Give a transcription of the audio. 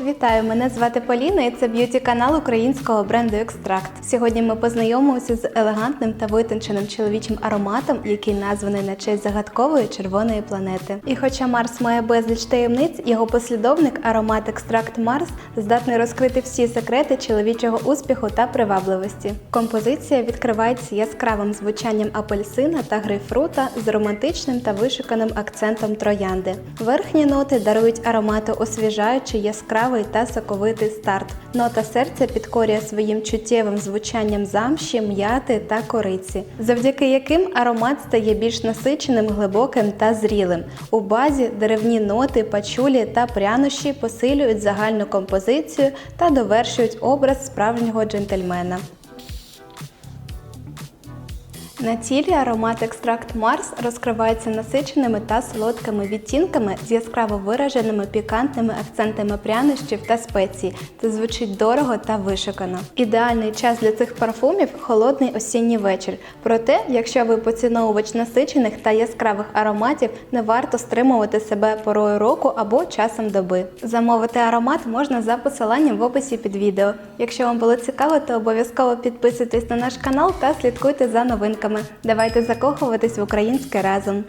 Вітаю, мене звати Поліна і це б'юті канал українського бренду Екстракт. Сьогодні ми познайомимося з елегантним та витонченим чоловічим ароматом, який названий на честь загадкової червоної планети. І хоча Марс має безліч таємниць, його послідовник аромат Екстракт Марс здатний розкрити всі секрети чоловічого успіху та привабливості. Композиція відкривається яскравим звучанням апельсина та грейпфрута з романтичним та вишуканим акцентом троянди. Верхні ноти дарують аромату освіжаючий, яскравий та соковитий старт. Нота серця підкорює своїм чуттєвим звучанням замші, м'яти та кориці, завдяки яким аромат стає більш насиченим, глибоким та зрілим. У базі деревні ноти, пачулі та прянощі посилюють загальну композицію та довершують образ справжнього джентльмена. На тілі аромат екстракт Марс розкривається насиченими та солодкими відтінками з яскраво вираженими пікантними акцентами прянощів та спецій. Це звучить дорого та вишукано. Ідеальний час для цих парфумів холодний осінній вечір. Проте, якщо ви поціновувач насичених та яскравих ароматів, не варто стримувати себе порою року або часом доби. Замовити аромат можна за посиланням в описі під відео. Якщо вам було цікаво, то обов'язково підписуйтесь на наш канал та слідкуйте за новинками. Давайте закохуватись в українське разом.